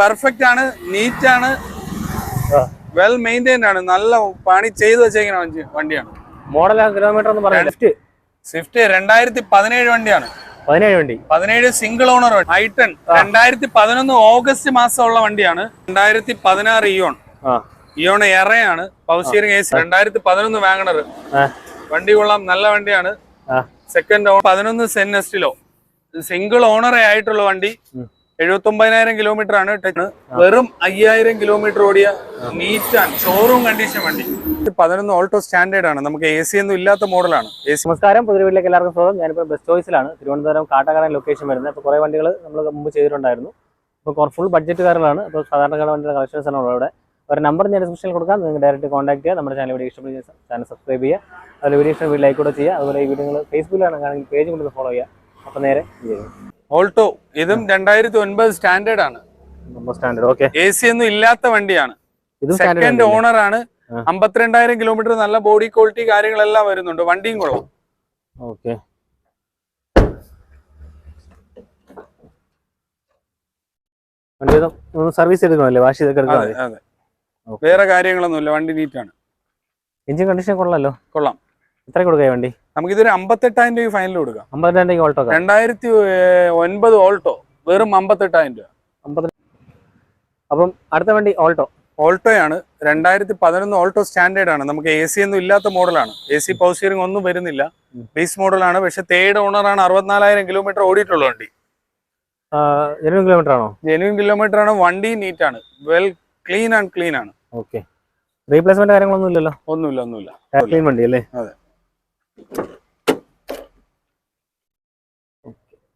Perfect ആണ് NEET ആണ്. Well maintained ആണ്. നല്ല പണി ചെയ്തു വെച്ചേക്കുന്ന വണ്ടിയാണ്. മോഡൽ കിലോമീറ്റർ എന്ന് പറയുന്നത് സ്വിഫ്റ്റ് രണ്ടായിരത്തി പതിനേഴ് വണ്ടിയാണ്. പതിനേഴ് വണ്ടി. പതിനേഴ് സിംഗിൾ ഓണർ ഐട്ടൺ രണ്ടായിരത്തി പതിനൊന്ന് ഓഗസ്റ്റ് മാസം ഉള്ള വണ്ടിയാണ്. രണ്ടായിരത്തി പതിനാറ് ഇയോൺ ആ. ഇയോൺ എറയാണ്. പവർ സ്റ്റിയറിംഗ് എ സി രണ്ടായിരത്തി പതിനൊന്ന് വാങ്ങണർ വണ്ടി കൊള്ളാം. നല്ല വണ്ടിയാണ്. Second on Zen Estilo single ഓണറേ ആയിട്ടുള്ള വണ്ടി. ഉം. എഴുപത്തി ഒമ്പതിനായിരം കിലോമീറ്റർ ആണ് ടച്ച് വെറും അയ്യായിരം കിലോമീറ്റർ ഓടിയ നീറ്റ് ഷോറൂം കണ്ടീഷൻ വണ്ടി. പതിനൊന്ന് ഓൾട്ടോ സ്റ്റാൻഡേർഡ് ആണ്. നമുക്ക് എ സി ഒന്നും ഇല്ലാത്ത മോഡലാണ് നമസ്കാരം. പുതിയ വീട്ടിലേക്ക് എല്ലാവർക്കും സ്വാഗതം. ഞാനിപ്പോൾ ബസ് ചോയ്സിലാണ് തിരുവനന്തപുരം കാട്ടാക്കട ലൊക്കേഷൻ വരുന്നത്. അപ്പോൾ കുറേ വണ്ടികൾ നമ്മൾ മുമ്പ് ചെയ്തിട്ടുണ്ടായിരുന്നു. ഇപ്പോൾ ഫുൾ ബഡ്ജറ്റ് കാറുകളാണ് അപ്പോൾ സാധാരണക്കാരുടെ വണ്ടിയുടെ കളക്ഷൻസ് ആണ് ഉള്ളത് ഇവിടെ ഒരു നമ്പർ ഞാൻ ഡിസ്ക്രിപ്ഷനിൽ കൊടുക്കാം. നിങ്ങൾക്ക് ഡയറക്റ്റ് കോൺടാക്ട് ചെയ്യുക. നമ്മുടെ ചാനൽ വീഡിയോ ഇഷ്ടപ്പെടുന്ന ചാനൽ സബ്സ്ക്രൈബ് ചെയ്യുക. അതുപോലെ വീഡിയോ ഇഷ്ടം വീഡിയോ ലൈക്ക് കൂടെ ചെയ്യുക. അതുപോലെ ഈ വീഡിയോ നിങ്ങൾ ഫേസ്ബുക്കിലാണ് പേജ് കൊണ്ട് ഫോളോ ചെയ്യുക. അപ്പോൾ നേരെ ഓൾട്ടോ ഇതും രണ്ടായിരത്തി ഒൻപത് സ്റ്റാൻഡേർഡ് ആണ് എ സി ഒന്നും ഇല്ലാത്ത വണ്ടിയാണ്. ഇതും സെക്കൻഡ് ഓണർ ആണ്. അമ്പത്തിരണ്ടായിരം കിലോമീറ്റർ നല്ല ബോഡി ക്വാളിറ്റി കാര്യങ്ങളെല്ലാം വരുന്നുണ്ട്. വണ്ടിയും കൊള്ളാം. Okay service എടുക്കണമല്ലേ? വാഷ് ചെയ്തൊക്കെ വേറെ കാര്യങ്ങളൊന്നുമില്ല. വണ്ടി നീറ്റാണ് എഞ്ചിൻ കണ്ടീഷൻ കൊള്ളാലോ? കൊള്ളാം. എത്ര കൊടുക്കാം വണ്ടി? നമുക്കിതൊരു അമ്പത്തെട്ടായിരം രൂപ ഫൈനൽ കൊടുക്കാം. അമ്പത്തിരണ്ടേക്ക് ഓൾട്ടോ രണ്ടായിരത്തി ഒൻപത് ഓൾട്ടോ വെറും അമ്പത്തെട്ടായിരം രൂപ. അമ്പത് അപ്പം അടുത്ത വണ്ടി ഓൾട്ടോ ഓൾട്ടോയാണ് രണ്ടായിരത്തി പതിനൊന്ന് ഓൾട്ടോ സ്റ്റാൻഡേർഡ് ആണ്. നമുക്ക് എ സി ഒന്നും ഇല്ലാത്ത മോഡലാണ്. എ സി പവർ സ്റ്റിയറിംഗ് ഒന്നും വരുന്നില്ല. ബേസ് മോഡലാണ് പക്ഷെ തേർഡ് ഓണറാണ് അറുപത്തിനാലായിരം കിലോമീറ്റർ ഓടിയിട്ടുള്ള വണ്ടി. ജെനുവിൻ കിലോമീറ്റർ ആണോ? ജെനുവിൻ കിലോമീറ്റർ ആണ്. വണ്ടി നീറ്റ് ആണ്. വെൽ ക്ലീൻ ആൻഡ് ക്ലീൻ ആണ്. ഓക്കെ റീപ്ലേസ്മെന്റ് കാര്യങ്ങളൊന്നും ഇല്ലല്ലോ? ഒന്നുമില്ല ഒന്നുമില്ല. ക്ലീൻ വണ്ടി അല്ലേ? അതെ.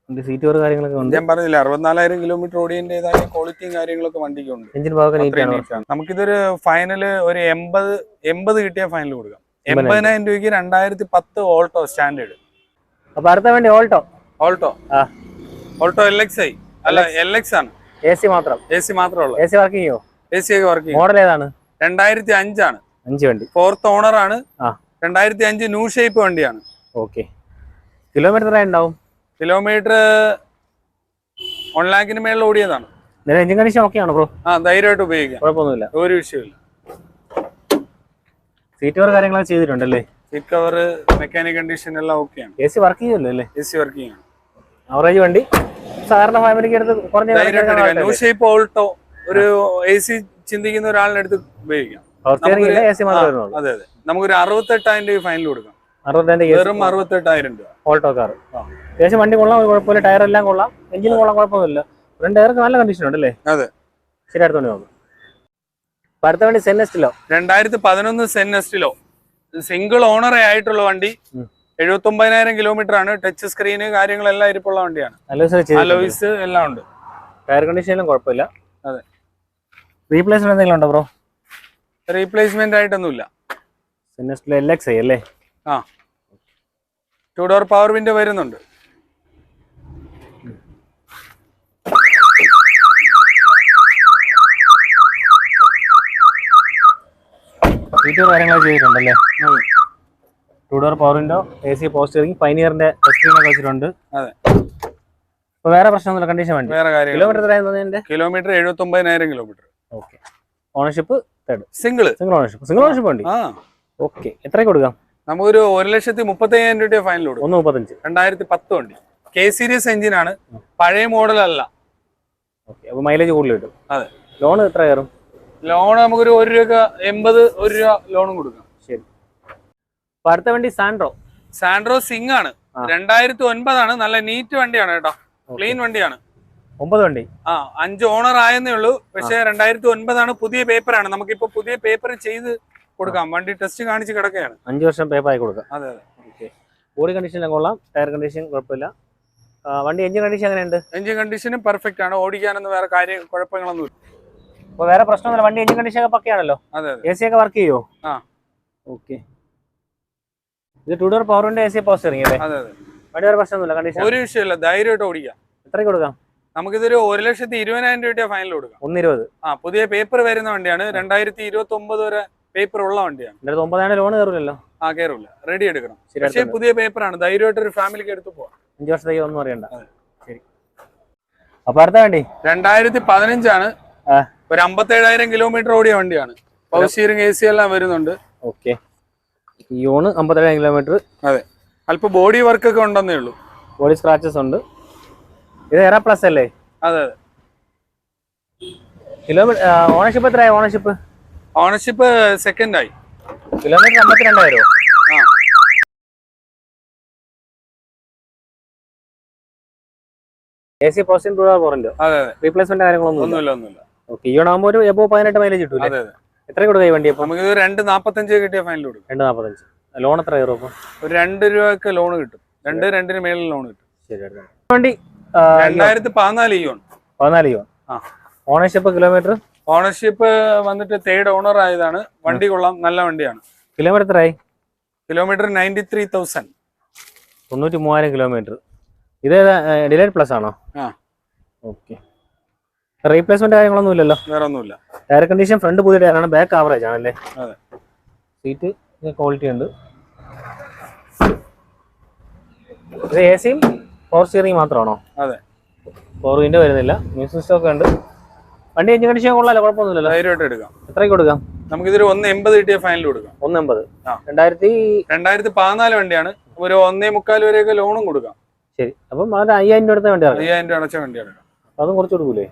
സീറ്റ് കവർ കാര്യങ്ങളൊക്കെ ഉണ്ട്. ഞാൻ പറഞ്ഞില്ല അറുപത്തിനാലായിരം കിലോമീറ്റർ ഓടിയതിന്റെതായ ക്വാളിറ്റിയും കാര്യങ്ങളൊക്കെ വണ്ടിക്കുണ്ട് എഞ്ചിൻ ഭാഗമൊക്കെ അത്രയും ആണ്. നമുക്കിതൊരു ഫൈനൽ ഒരു എൺപത് എൺപത് കിട്ടിയ ഫൈനൽ കൊടുക്കാം. എൺപതിനായിരം. രൂപയ്ക്ക് രണ്ടായിരത്തി പത്ത് ഓൾട്ടോ സ്റ്റാൻഡേർഡ്. അപ്പൊ അടുത്ത വേണ്ടി Alto? Alto. Alto L X I അല്ല എൽ എക്സ് ആണ്. എ സി മാത്രം. എ സി മാത്രമേ A C working A C ഒക്കെ വർക്ക് മോഡൽ ഏതാണ്? രണ്ടായിരത്തി അഞ്ചാണ്. അഞ്ച് വണ്ടി. ഫോർത്ത് ഓണർ ആണ്. ആ. രണ്ടായിരത്തി അഞ്ച് ന്യൂ ഷേപ്പ് വണ്ടിയാണ്. ഓക്കെ കിലോമീറ്റർ എത്ര ഉണ്ടാവും? കിലോമീറ്റർ വൺ ലാഖിന് മേളിൽ ഓടിയതാണ്. എഞ്ചിൻ കണ്ടീഷൻ ഓക്കെ ആണോ ബ്രോ ആ ധൈര്യമായിട്ട് ഉപയോഗിക്കാം. കുഴപ്പമൊന്നുമില്ല. ഒരു വിഷയമില്ല സീറ്റ് കവർ കാര്യങ്ങളൊക്കെ ചെയ്തിട്ടുണ്ടല്ലേ? സീറ്റ് കവർ മെക്കാനിക് കണ്ടീഷൻ എല്ലാം ഓക്കെയാണ് എ സി വർക്ക് ചെയ്യുമല്ലോ അല്ലേ? എ സി വർക്ക് ചെയ്യാണ്. അവറേജ് വണ്ടി? സാധാരണ ഫാമിലിക്ക് എടുത്ത് കുറഞ്ഞ ന്യൂ ഷേപ്പ് ഓൾട്ടോ ഒരു എ സി ചിന്തിക്കുന്ന ഒരാളിനെടുത്ത് ഉപയോഗിക്കാം. അതെ അതെ. നമുക്കൊരു അറുപത്തെട്ടായിരം രൂപ ഫൈനൽ കൊടുക്കാം. വെറും അറുപത്തെട്ടായിരം രൂപ. Alto car. അത്യാവശ്യം വണ്ടി കൊള്ളാം കുഴപ്പമില്ല. ടയർ എല്ലാം കൊള്ളാം. എഞ്ചിനും കൊള്ളാം കുഴപ്പമൊന്നുമില്ല. രണ്ട് ടയർക്ക് നല്ല കണ്ടീഷൻ ഉണ്ടല്ലേ? അതെ. ശരി അടുത്ത വണ്ടി നോക്കാം. അടുത്ത വണ്ടി സെന്നസ്റ്റിലോ രണ്ടായിരത്തി പതിനൊന്ന് സെന്നസ്റ്റിലോ സിംഗിൾ ഓണറേ ആയിട്ടുള്ള വണ്ടി. എഴുപത്തി ഒമ്പതിനായിരം കിലോമീറ്റർ ആണ്. ടച്ച് സ്ക്രീന് കാര്യങ്ങളെല്ലാം ഇരിപ്പുള്ള വണ്ടിയാണ്. അലോയിസ് എല്ലാം ഉണ്ട്. ടയർ കണ്ടീഷനിലും കുഴപ്പമില്ല. അതെ. റീപ്ലേസ്മെന്റ് എന്തെങ്കിലും ഉണ്ടോ ബ്രോ റീപ്ലേസ്മെന്റ് ആയിട്ടൊന്നുമില്ല. അല്ലേ? ആ. ടു ഡോർ പവർ വിൻഡോ വരുന്നുണ്ട്. സീറ്റ് കാര്യങ്ങളൊക്കെ ചെയ്തിട്ടുണ്ടല്ലേ? Two door power window A C power steering പൈനിയറിന്റെ സ്ക്രീനൊക്കെ വെച്ചിട്ടുണ്ട്. അതെ. ഇപ്പൊ വേറെ പ്രശ്നമൊന്നുമില്ല കണ്ടീഷൻ വണ്ടി? വേറെ കിലോമീറ്റർ എഴുപത്തി ഒമ്പതിനായിരം kilometre okay ownership third. Single single ownership single ownership വണ്ടി. ആ. ഓക്കെ എത്രയ്ക്ക് കൊടുക്കാം? നമുക്കൊരു ഒരു ലക്ഷത്തി മുപ്പത്തി രൂപ ഫൈനൽ കൊടുക്കും. ഒന്ന് മുപ്പത്തഞ്ച്. രണ്ടായിരത്തി പത്ത് വണ്ടി. കെ സീരീസ് എഞ്ചിനാണ് പഴയ മോഡൽ അല്ല. ഓക്കെ അപ്പോൾ മൈലേജ് കൂടുതൽ കിട്ടും. അതെ. ലോൺ എത്ര കയറും? ലോൺ നമുക്കൊരു ഒരു രൂപ എൺപത് ഒരു രൂപ ലോണും കൊടുക്കാം. ശരി. അടുത്ത വണ്ടി സാൻഡ്രോ സാൻഡ്രോ സിംഗ് ആണ്. രണ്ടായിരത്തി ഒൻപതാണ്. നല്ല നീറ്റ് വണ്ടിയാണ് കേട്ടോ. ക്ലീൻ വണ്ടിയാണ്. ഒമ്പത് വണ്ടി. ആ അഞ്ച് ഓണർ ആയെന്നേ ഉള്ളൂ. പക്ഷെ രണ്ടായിരത്തി ഒൻപതാണ് പുതിയ പേപ്പറാണ്. നമുക്കിപ്പോ പുതിയ പേപ്പർ ചെയ്ത് കൊടുക്കാം. വണ്ടി ടെസ്റ്റ് കാണിച്ച് കിടക്കുകയാണ്. അഞ്ച് വർഷം പേപ്പർ ആയി കൊടുക്കാം. അതെ അതെ. ബോഡി കണ്ടീഷൻ കൊള്ളാം. ടയർ കണ്ടീഷൻ കുഴപ്പമില്ല. വണ്ടി എഞ്ചിൻ കണ്ടീഷൻ എങ്ങനെയുണ്ട്? എഞ്ചിൻ കണ്ടീഷനും പെർഫെക്റ്റ് ആണ്. ഓടിക്കാനൊന്നും വേറെ കാര്യം കുഴപ്പങ്ങളൊന്നും ഇല്ല. അപ്പൊ വേറെ പ്രശ്നമൊന്നുമില്ല. വണ്ടി എഞ്ചിൻ കണ്ടീഷൻ ഒക്കെ പക്കയാണല്ലോ. അതെ എ സി ഒക്കെ വർക്ക് ചെയ്യുമോ ആ. ഓക്കെ ഇത് two door power window A C power steering അല്ലേ? അതെ അതെ. വണ്ടി വേറെ പ്രശ്നമൊന്നുമില്ല. കണ്ടീഷൻ ഒരു വിഷയമില്ല ധൈര്യമായിട്ട് ഓടിക്കാം. എത്രയ്ക്ക് കൊടുക്കാം? നമുക്കിതൊരു ഒരു ലക്ഷത്തി ഇരുപതിനായിരം രൂപയുടെ ഫൈനൽ കൊടുക്കാം. ഒന്നിരുപത്. ആ പുതിയ പേപ്പർ വരുന്ന വണ്ടിയാണ്. രണ്ടായിരത്തി ഇരുപത്തി ഒമ്പത് വരെ പേപ്പർ ഉള്ള വണ്ടിയാണ്. എന്റെ അടുത്ത് ലോൺ കയറില്ലല്ലോ ആ കയറില്ല റെഡി എടുക്കണം. ശരി പക്ഷേ പുതിയ പേപ്പറാണ് ധൈര്യമായിട്ട് ഒരു ഫാമിലിക്ക് എടുത്ത് പോവാം. അഞ്ച് വർഷത്തേക്ക് ഒന്നും അറിയണ്ട. ശരി. അപ്പൊ അടുത്ത വണ്ടി. രണ്ടായിരത്തി പതിനഞ്ചാണ്. ഒരു അമ്പത്തേഴായിരം കിലോമീറ്റർ ഓടിയ വണ്ടിയാണ്. പവർ സ്റ്റിയറിംഗ് എ സി എല്ലാം വരുന്നുണ്ട്. ഓക്കെ. ഇയോണ് അമ്പത്തേഴായിരം കിലോമീറ്റർ അതെ. അല്പം ബോഡി വർക്ക് ഒക്കെ ഉണ്ടെന്നേ ഉള്ളൂ. ബോഡി സ്ക്രാച്ചസ് ഉണ്ട്. ഇത് എറ പ്ലസ് അല്ലേ? അതെ അതെ. കിലോമീറ്റർ ഓണർഷിപ്പ് എത്രയായി? ഓണർഷിപ്പ് ഓണർഷിപ്പ് സെക്കൻഡ് ആയി. കിലോമീറ്റർ അമ്പത്തിരണ്ടായിരോ? ആ. എ സി പോസിറ്റീവ് ടൂ പോറല്ലോ അതെ അതെ. റീപ്ലേസ്മെന്റ് കാര്യങ്ങളൊന്നും ഒന്നുമില്ല ഒന്നുമില്ല. ഓക്കെ ഈ ആകുമ്പോൾ ഒരു എബോ പതിനെട്ട് മൈലേജ് കിട്ടും അതെ അതെ. എത്ര കൊടുക്കുക ഈ വണ്ടി നമുക്ക് രണ്ട് നാപ്പത്തഞ്ച് കിട്ടിയ ഫൈനൽ കൊടുക്കും. രണ്ട് നാൽപ്പത്തഞ്ച് ലോൺ എത്ര കയറും ഒരു രണ്ട് രൂപയ്ക്ക് ലോൺ കിട്ടും. രണ്ട് രണ്ടിന് മേളിൽ ലോൺ കിട്ടും. ശരി വണ്ടി രണ്ടായിരത്തി പതിനാല് ഇയോൺ പതിനാല് ഇയോൺ ഓണർഷിപ്പ് കിലോമീറ്റർ ഓണർഷിപ്പ് വന്നിട്ട് തേർഡ് ഓണർ ആയതാണ്. വണ്ടി കൊള്ളാം. നല്ല വണ്ടിയാണ്. കിലോമീറ്റർ എത്രയായി? കിലോമീറ്റർ നയന്റി ത്രീ തൗസൻഡ് തൊണ്ണൂറ്റി മൂവായിരം കിലോമീറ്റർ ഇത് ഡിലൈറ്റ് പ്ലസ് ആണോ? ആ. ഓക്കെ റീപ്ലേസ്മെന്റ് കാര്യങ്ങളൊന്നും ഇല്ലല്ലോ? വേറെ ഒന്നുമില്ല ടയർ കണ്ടീഷൻ ഫ്രണ്ട് പുതിയ ടയറാണ് ബാക്ക് ആവറേജ് ആണല്ലേ? അതെ. സീറ്റ് ക്വാളിറ്റി ഉണ്ട്. എ സിയും ഫോർ സ്റ്റിയറിംഗ് മാത്രമാണോ? അതെ. ഫോർ വിൻഡോ വരുന്നില്ല. മ്യൂസിക് സിസ്റ്റം ഉണ്ട്. വണ്ടി എഞ്ചിൻ കണ്ടീഷൻ കൊള്ളാലോ കുഴപ്പമൊന്നുമില്ലല്ലോ. ധൈര്യമായിട്ട് എടുക്കാം. എത്രയ്ക്ക് കൊടുക്കാം? നമുക്ക് ഇതൊരു ഒന്ന് എൺപത് കിട്ടിയ ഫൈനൽ കൊടുക്കാം. ഒന്ന് എൺപത്. രണ്ടായിരത്തി രണ്ടായിരത്തി പതിനാല് വണ്ടിയാണ്. ഒരു ഒന്നേ മുക്കാൽ വരെയൊക്കെ ലോണും കൊടുക്കാം. ശരി. അപ്പം അത് അയ്യായിരം രൂപ അടുത്ത വണ്ടി അയ്യായിരം രൂപ അടച്ച വണ്ടിയാണ്. അതും കുറച്ച് കൊടുക്കൂലേ?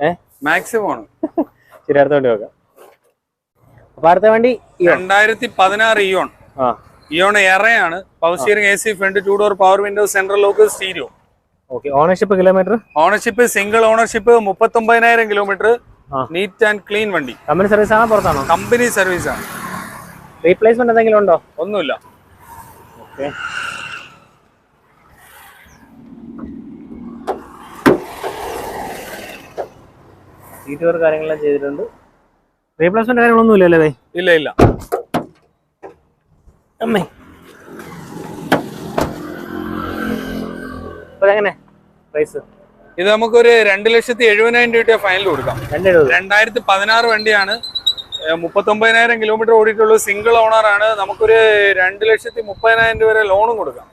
ഏ? മാക്സിമം ആണ്. ശരി അടുത്ത വണ്ടി നോക്കാം. അപ്പൊ അടുത്ത വണ്ടി രണ്ടായിരത്തി പതിനാറ് ഇയോൺ ആ. Eon എറയാണ് power steering A C front two door power window central lock stereo okay ownership kilometre ownership single ownership മുപ്പത്തൊമ്പതിനായിരം kilometre neat and clean വണ്ടി. കമ്പനി സർവീസ് ആണോ പുറത്താണോ? കമ്പനി സർവീസ് ആണ്. റീപ്ലേസ്മെന്റ് എന്തെങ്കിലും ഉണ്ടോ? ഒന്നുമില്ല. ഓക്കെ സീറ്റ് കാര്യങ്ങളെല്ലാം ചെയ്തിട്ടുണ്ട്. റീപ്ലേസ്മെന്റ് കാര്യങ്ങളൊന്നും അല്ലേ ഇല്ല ഇല്ല. അമ്മേ. അപ്പൊ എങ്ങനെ? പ്രൈസ് ഇത് നമുക്കൊരു രണ്ട് ലക്ഷത്തി എഴുപതിനായിരം രൂപ ഫൈനൽ കൊടുക്കാം. രണ്ടായിരത്തി പതിനാറ് വണ്ടിയാണ്. മുപ്പത്തൊമ്പതിനായിരം കിലോമീറ്റർ ഓടിയിട്ടുള്ള സിംഗിൾ ഓണർ ആണ്. നമുക്കൊരു രണ്ട് ലക്ഷത്തി മുപ്പതിനായിരം രൂപ വരെ ലോണും കൊടുക്കാം.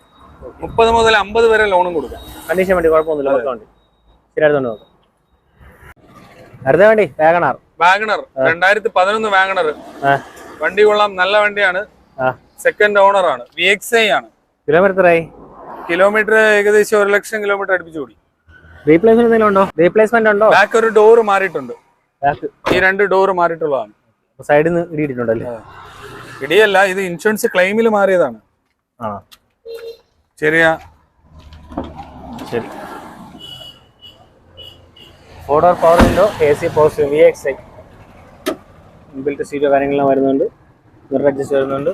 മുപ്പത് മുതൽ അമ്പത് വരെ ലോണും കൊടുക്കാം. കണ്ടീഷൻ വണ്ടി കുഴപ്പമൊന്നുമില്ല. അടുത്ത വണ്ടി വാഗണാർ. വാഗണർ. രണ്ടായിരത്തി പതിനൊന്ന് വാഗണർ. വണ്ടി കൊള്ളാം. നല്ല വണ്ടിയാണ്. സെക്കൻഡ് ഓണർ ആണ്. വി എക്സ് ഐ ആണ്. കിലോമീറ്റർ ആയി? കിലോമീറ്റർ ഏകദേശം ഒരു ലക്ഷം കിലോമീറ്റർ അടുപ്പിച്ച് ഓടി. റീപ്ലേസ്മെന്റ് എന്തെങ്കിലും ഉണ്ടോ? റീപ്ലേസ്മെന്റ് ഉണ്ടോ? ബാക്ക് ഒരു ഡോറ് മാറിയിട്ടുണ്ട്. ഈ രണ്ട് ഡോറ് മാറിയിട്ടുള്ളതാണ്. സൈഡിൽ നിന്ന് ഇടിയിട്ടുണ്ടല്ലേ ഇടിയല്ല ഇത് ഇൻഷുറൻസ് ക്ലെയിമിൽ മാറിയതാണ്. ചെറിയ ശരി. Four door power window A C post V X I inbuilt സീറ്റോ കാര്യങ്ങളെല്ലാം വരുന്നുണ്ട്. മിറർ അഡ്ജസ്റ്റ് വരുന്നുണ്ട്.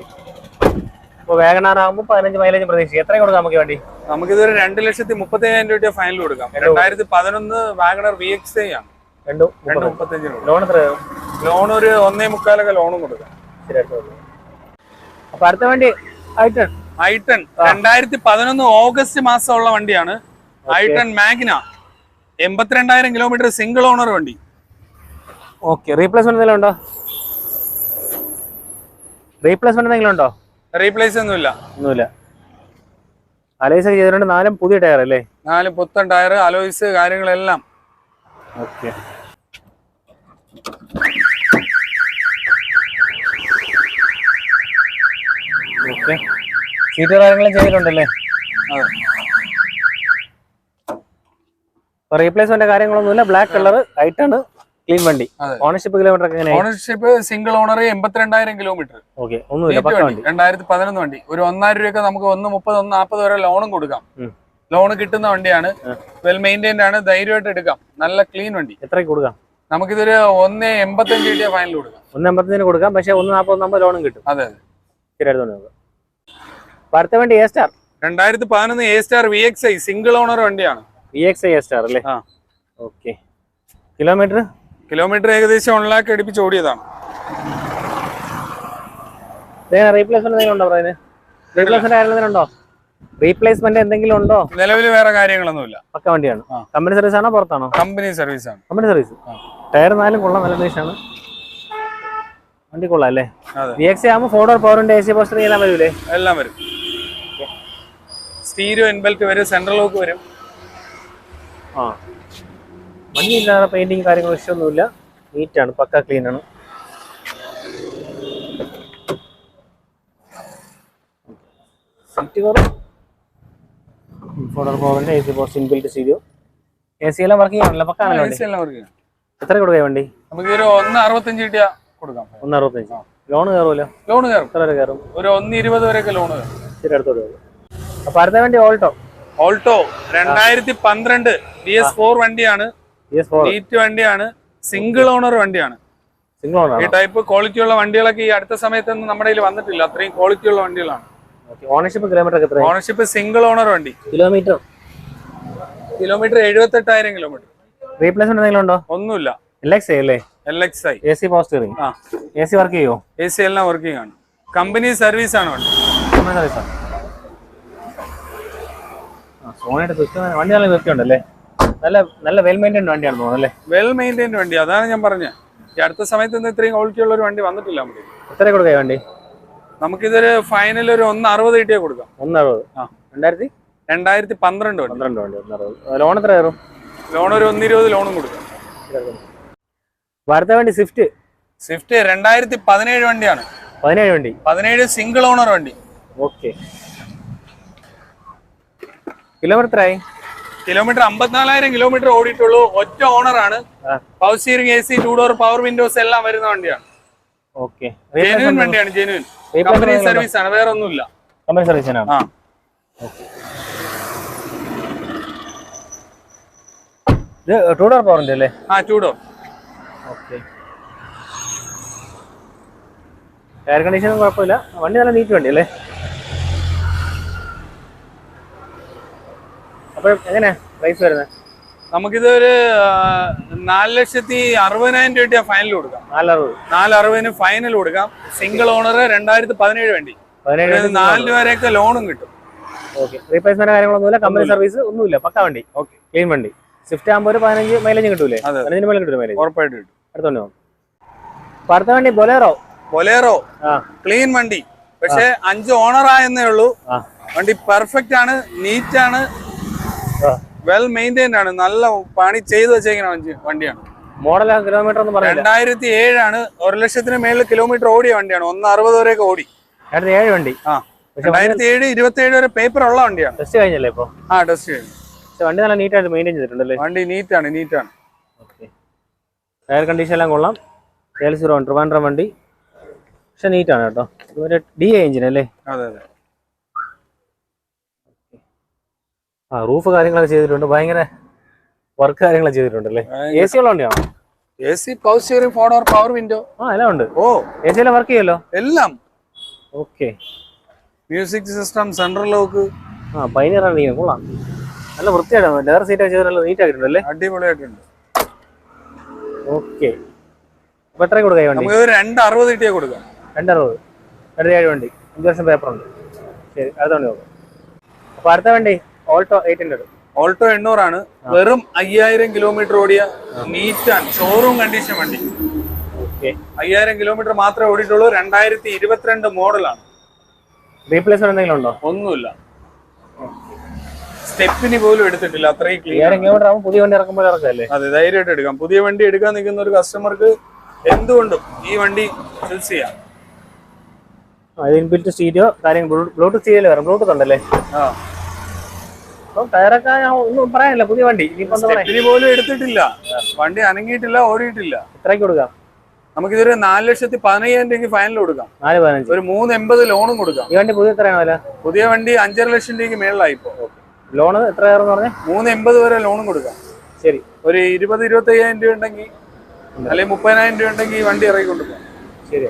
ഇപ്പോൾ വേഗണാർ ആകുമ്പോൾ പതിനഞ്ച് മൈലേജ് പ്രതീക്ഷിക്കും എത്ര കൊടുക്കാം നമുക്ക് വേണ്ടി? നമുക്ക് ഇതൊരു രണ്ട് ലക്ഷത്തി മുപ്പത്തയ്യായിരം രൂപ ഫൈനൽ കൊടുക്കാം. രണ്ടായിരത്തി പതിനൊന്ന് വാഗണർ വി എക്സ് ആണ്. രണ്ടും രണ്ട് മുപ്പത്തഞ്ചിന് ലോൺ എത്ര ലോൺ ഒരു ഒന്നേ മുക്കാലൊക്കെ ലോണും കൊടുക്കാം. അപ്പൊ അടുത്ത വണ്ടി അപ്പോൾ ഐറ്റൺ ഐട്ടൺ രണ്ടായിരത്തി പതിനൊന്ന് ഓഗസ്റ്റ് മാസമുള്ള വണ്ടിയാണ്. ഐട്ടൺ മാഗ്ന എൺപത്തിരണ്ടായിരം കിലോമീറ്റർ സിംഗിൾ ഓണർ വണ്ടി. ഓക്കെ. റീപ്ലേസ്മെന്റ് എന്തെങ്കിലും ഉണ്ടോ? റീപ്ലേസ്മെന്റ് എന്തെങ്കിലും ഉണ്ടോ? റീപ്ലേസ് ഒന്നുമില്ല. ഒന്നുമില്ല. അലോയ്സ് ചെയ്തിട്ടുണ്ട്. നാലും പുതിയ ടയർ അല്ലേ? നാല് പുത്തൻ ടയർ അലോയ്സ് കാര്യങ്ങളെല്ലാം. ഓക്കെ. ഓക്കെ. സീറ്റ് കാര്യങ്ങളും ചെയ്തിട്ടുണ്ടല്ലേ? അതെ. റീപ്ലേസ്മെന്റ് കാര്യങ്ങളൊന്നുമില്ല. ബ്ലാക്ക് കളർ ആണ്. ക്ലീൻ വണ്ടി. ഓണർഷിപ്പ് കിലോമീറ്റർ ഒക്കെ ഓണർഷിപ്പ് സിംഗിൾ ഓണർ എൺപത്തിരണ്ടായിരം കിലോമീറ്റർ ഓക്കെ ഒന്നുമില്ല രണ്ടായിരത്തി പതിനൊന്ന് വണ്ടി ഒരു ഒന്നായിരം രൂപയൊക്കെ നമുക്ക് ഒന്ന് മുപ്പത് ഒന്ന് നാൽപ്പത് വരെ ലോണും കൊടുക്കാം. ലോൺ കിട്ടുന്ന വണ്ടിയാണ്. വെൽ മെയിന്റൈൻഡ് ആണ്. ധൈര്യമായിട്ട് എടുക്കാം. നല്ല ക്ലീൻ വണ്ടി. എത്ര കൊടുക്കാം? നമുക്കിതൊരു ഒന്ന് എൺപത്തഞ്ച് കിട്ടിയ ഫൈനൽ കൊടുക്കാം. ഒന്ന് എൺപത്തഞ്ചിന് കൊടുക്കാം. പക്ഷേ ഒന്ന് നാൽപ്പത് നാൽപ്പത് ലോണും കിട്ടും. അതെ അതെ. നോക്കാം അടുത്ത വണ്ടി എ സ്റ്റാർ രണ്ടായിരത്തി പതിനൊന്ന് A star V X I single owner വണ്ടിയാണ്. V X I A star അല്ലേ? ഓക്കെ കിലോമീറ്റർ കിലോമീറ്റർ ഏകദേശം വൺ ലാക്ക് അടുപ്പിച്ച് ഓടിയതാണ്. റീപ്ലേസ്മെന്റ് എന്തെങ്കിലും ഉണ്ടോ നിലവിൽ വേറെ കാര്യങ്ങളൊന്നുമില്ല. പക്ക വണ്ടിയാണ്. കമ്പനി സർവീസ് ആണോ പുറത്താണോ? കമ്പനി സർവീസ് ആണ്. കമ്പനി സർവീസ് ടയർ നാലും കൊള്ളാം നല്ല കണ്ടീഷനാണ് വണ്ടി കൊള്ളാം അല്ലേ? വി എക്സ് ആകുമ്പോൾ ഫോർ ഡോർ പവറിന്റെ എ സി പോസ്റ്റർ എല്ലാം വരൂലേ? എല്ലാം വരും. സ്റ്റീരിയോ ഇൻബെൽറ്റ് വരും സെൻട്രൽ ലോക്ക് വരും. ആ. വണ്ടി ഇല്ലാതെ പെയിന്റിങ് കാര്യങ്ങൾ വിഷയമൊന്നുമില്ല. നീറ്റാണ് പക്ക ക്ലീൻ ആണ്. സീറ്റ് കവർ ഫോട്ടോ പോകണ്ട A C four single stereo A C എല്ലാം വർക്കിംഗ് ആണല്ലോ. എത്ര കൊടുക്കുക വണ്ടി? നമുക്ക് ഒരു ഒന്ന് അറുപത്തഞ്ച് കിട്ടിയാ കൊടുക്കാം. ഒന്ന് അറുപത്തഞ്ച് ലോൺ കയറുമല്ലോ ലോൺ കയറും. എത്ര വരെ കയറും? ഒരു ഒന്ന് ഇരുപത് വരെയൊക്കെ ലോൺ കയറും. ശരി അടുത്തോട്ട് കയറും. അപ്പോൾ അടുത്ത വണ്ടി ഓൾട്ടോ ഓൾട്ടോ രണ്ടായിരത്തി പന്ത്രണ്ട് ബി എസ് ഫോർ വണ്ടിയാണ്. എസ് ഫോർ നീറ്റ് വണ്ടിയാണ് സിംഗിൾ ഓണർ വണ്ടിയാണ്. സിംഗിൾ ഈ ടൈപ്പ് ക്വാളിറ്റി ഉള്ള വണ്ടികളൊക്കെ ഈ അടുത്ത സമയത്തൊന്നും നമ്മുടെ കയ്യിൽ വന്നിട്ടില്ല. അത്രയും ക്വാളിറ്റി ഉള്ള വണ്ടികളാണ്. ഓക്കെ ഓണർഷിപ്പ് കിലോമീറ്റർ എത്രയാണ് ഓണർഷിപ്പ് സിംഗിൾ ഓണർ വണ്ടി. കിലോമീറ്റർ കിലോമീറ്റർ എഴുപത്തെട്ടായിരം കിലോമീറ്റർ റീപ്ലേസ്മെന്റ് എന്തെങ്കിലും ഉണ്ടോ? ഒന്നുമില്ല. എൽ എക്സ് അല്ലേ? L X I A C power steering ആ. എ സി വർക്ക് ചെയ്യോ? എ സി എല്ലാം വർക്കിംഗ് ആണ് കമ്പനി സർവീസ് ആണ് വണ്ടി. സോണിയുടെ സിസ്റ്റം വണ്ടി നല്ല വൃത്തിയുണ്ടല്ലേ നല്ല നല്ല വെൽ മെയിന്റൈൻഡ് വണ്ടിയാണ് തോന്നുന്നു അല്ലേ? വെൽ മെയിന്റൈൻഡ് വണ്ടി. അതാണ് ഞാൻ പറഞ്ഞത് ഈ അടുത്ത സമയത്ത് ഇന്ന് ഇത്രയും ക്വാളിറ്റി ഉള്ള ഒരു വണ്ടി വന്നിട്ടില്ല നമുക്ക്. എത്ര കൊടുക്കുക വണ്ടി? നമുക്കിതൊരു ഫൈനൽ ഒരു ഒന്ന് അറുപത് കിട്ടിയാൽ കൊടുക്കാം. ഒന്ന് അറുപത് ആ. രണ്ടായിരത്തി? രണ്ടായിരത്തി പന്ത്രണ്ട് വണ്ടി. പന്ത്രണ്ട് വണ്ടി ഒന്ന് അറുപത് ലോൺ എത്ര കയറും? ലോൺ ഒരു ഒന്നിരുപത് ലോണും കൊടുക്കാം. വാർത്ത വണ്ടി സ്വിഫ്റ്റ് സ്വിഫ്റ്റ് രണ്ടായിരത്തി പതിനേഴ് വണ്ടിയാണ്. പതിനേഴ് വണ്ടി. പതിനേഴ് സിംഗിൾ ഓണർ വണ്ടി. ഓക്കെ കിലോമീറ്റർ എത്രയായി? കിലോമീറ്റർ അമ്പത്തിനാലായിരം കിലോമീറ്റർ ഓടിയിട്ടുള്ളൂ. ഒറ്റ ഓണറാണ് ആണ്. Power steering A C two door power windows എല്ലാം വരുന്ന വണ്ടിയാണ്. ജെനുവിൻ വണ്ടിയാണ് ജെനുവിൻ കമ്പനി സർവീസ് ആണ് വേറെ ഒന്നുമില്ല കമ്പനി സർവീസിനാണ് ആ. ഇത് ടൂ ഡോർ പവറിന്റെ അല്ലേ? ആ ടൂ ഡോർ ഓക്കെ. എയർ കണ്ടീഷനും കുഴപ്പമില്ല. വണ്ടി നല്ല നീറ്റ് വണ്ടി അല്ലേ? അപ്പോൾ എങ്ങനെയാ പ്രൈസ് വരുന്നത് നമുക്കിത് ഒരു നാല് ലക്ഷത്തി അറുപതിനായിരം രൂപ ഫൈനൽ കൊടുക്കാം. നാലറുപത്. നാല് അറുപതിന് ഫൈനൽ കൊടുക്കാം. സിംഗിൾ ഓണർ രണ്ടായിരത്തി പതിനേഴ് വേണ്ടി. നാല് രൂപ വരെയൊക്കെ ലോണും കിട്ടും. ഓക്കെ റീപ്ലേസ്മെന്റ് കാര്യങ്ങളൊന്നുമില്ല. കമ്പനി സർവീസ് ഒന്നുമില്ല. പക്ക വണ്ടി. ഓക്കെ ക്ലീൻ വണ്ടി. സ്വിഫ്റ്റ് ആകുമ്പോൾ ഒരു പതിനഞ്ച് മൈലേജ് കിട്ടൂലേ. പതിനഞ്ച് മൈലേജ് കിട്ടും മൈലേജ് ഉറപ്പായിട്ട് കിട്ടും. അടുത്തോണ്ട് പോകും അടുത്ത വണ്ടി ബൊലേറോ ബൊലേറോ ക്ലീൻ വണ്ടി. പക്ഷെ അഞ്ച് ഓണർ ആയെന്നേ ഉള്ളൂ. വണ്ടി പെർഫെക്റ്റ് ആണ്. നീറ്റ് ആണ്. വെൽ മെയിന്റൈൻഡ് ആണ്. നല്ല പണി ചെയ്തു വെച്ചേക്കുന്ന വണ്ടിയാണ്. മോഡൽ കിലോമീറ്റർ എന്ന് പറയുന്നത് രണ്ടായിരത്തി ഏഴാണ് ഒരു ലക്ഷത്തിന് മേളിൽ കിലോമീറ്റർ ഓടിയ വണ്ടിയാണ്. ഒന്ന് അറുപത് വരെയൊക്കെ ഓടി. അടുത്ത ഏഴ് വണ്ടി. ആ. രണ്ടായിരത്തി ഏഴ് ഇരുപത്തി ഏഴ് വരെ പേപ്പർ ഉള്ള വണ്ടിയാണ്. ടെസ്റ്റ് കഴിഞ്ഞല്ലേ ഇപ്പോ? ആ ടെസ്റ്റ് കഴിഞ്ഞു. വണ്ടി നല്ല നീറ്റായിട്ട് മെയിന്റെയിൻ ചെയ്തിട്ടുണ്ടല്ലേ? വണ്ടി നീറ്റാണ് നീറ്റാണ് ഓക്കെ എയർ കണ്ടീഷൻ എല്ലാം കൊള്ളാം. എൽ സീറോ ട്രിവാൻഡ്രം വണ്ടി. പക്ഷെ നീറ്റാണ് കേട്ടോ. ഇതുവരെ ഡി എ എഞ്ചിൻ അല്ലേ? അതെ അതെ. ആ റൂഫ് കാര്യങ്ങളൊക്കെ ചെയ്തിട്ടുണ്ട്. ഭയങ്കര വർക്ക് കാര്യങ്ങളൊക്കെ ചെയ്തിട്ടുണ്ട് അല്ലേ എ സി ഉള്ള വണ്ടിയാണോ? A C power steering four or power window ആ എല്ലാം ഉണ്ട്. ഓ. എ സി എല്ലാം വർക്ക് ചെയ്യല്ലോ എല്ലാം. Okay music system central lock ആ പൈനർ ആണ് കൊള്ളാം. നല്ല വൃത്തിയായിട്ടാണ്. ലെതർ സീറ്റ് ചെയ്ത് നല്ല നീറ്റ് ആക്കിയിട്ടുണ്ട് അല്ലേ അടിപൊളിയായിട്ടുണ്ട്. ഓക്കെ അപ്പോൾ എത്ര കൊടുക്കാം ഈ വണ്ടി? നമുക്ക് രണ്ട് അറുപത് കിട്ടിയാൽ കൊടുക്കാം. രണ്ടറുപത് രണ്ട് ഏഴ് വണ്ടി. അഞ്ച് വർഷം പേപ്പർ ഉണ്ട്. ശരി അടുത്ത വണ്ടി നോക്കാം. അപ്പോൾ അടുത്ത വണ്ടി. ഓൾട്ടോ എയ്റ്റ് ഹൺഡ്രഡ് ഓൾട്ടോ എണ്ണൂറാണ്. വെറും അയ്യായിരം കിലോമീറ്റർ ഓടിയ നീറ്റ് ആൻഡ് ഷോറൂം കണ്ടീഷൻ വണ്ടി. അയ്യായിരം കിലോമീറ്റർ മാത്രമേ ഓടിയിട്ടുള്ളൂ. രണ്ടായിരത്തി ഇരുപത്തിരണ്ട് മോഡലാണ് റീപ്ലേസ്മെന്റ് എന്തെങ്കിലും ഉണ്ടോ? ഒന്നുമില്ല. സ്റ്റെപ്പിന് പോലും എടുത്തിട്ടില്ല. അത്രയും ക്ലിയർ പുതിയ വണ്ടി ഇറക്കുമ്പോൾ ഇറക്കല്ലേ? അതെ ധൈര്യമായിട്ട് എടുക്കാം. പുതിയ വണ്ടി എടുക്കാൻ നിൽക്കുന്ന ഒരു കസ്റ്റമർക്ക് എന്തുകൊണ്ടും ഈ വണ്ടി ചൂസ് ചെയ്യാം. ഇൻബിൽറ്റ് സ്റ്റീരിയോ കാര്യങ്ങൾ ബ്ലൂടൂത്ത് സ്റ്റീരിയോ വരാം ബ്ലൂടൂത്ത് ഉണ്ടല്ലേ? ആ. അപ്പം ടയറൊക്കെ ഞാൻ ഒന്നും പറയാനില്ല പുതിയ വണ്ടി. സ്റ്റെപ്പിന് പോലും എടുത്തിട്ടില്ല. വണ്ടി അനങ്ങിയിട്ടില്ല ഓടിയിട്ടില്ല. ഇത്രയ്ക്ക് കൊടുക്കാം? നമുക്ക് ഇതൊരു നാല് ലക്ഷത്തി പതിനയ്യായിരം രൂപയ്ക്ക് ഫൈനൽ കൊടുക്കാം. നാല് പതിനഞ്ച്. ഒരു മൂന്ന് എൺപത് ലോണും കൊടുക്കാം. ഈ വണ്ടി പുതിയ എത്രയാണ് വില? പുതിയ വണ്ടി അഞ്ചര ലക്ഷം രൂപയ്ക്ക് മേളിലായി ലോണ് എത്ര പറഞ്ഞാൽ പറഞ്ഞേ? മൂന്ന് എൺപത് വരെ ലോണും കൊടുക്കാം. ശരി. ഒരു ഇരുപത് ഇരുപത്തി അയ്യായിരം രൂപ ഉണ്ടെങ്കിൽ അല്ലെങ്കിൽ മുപ്പതിനായിരം രൂപ ഉണ്ടെങ്കിൽ ഈ വണ്ടി ഇറക്കി കൊണ്ടുപോകാം ശരി.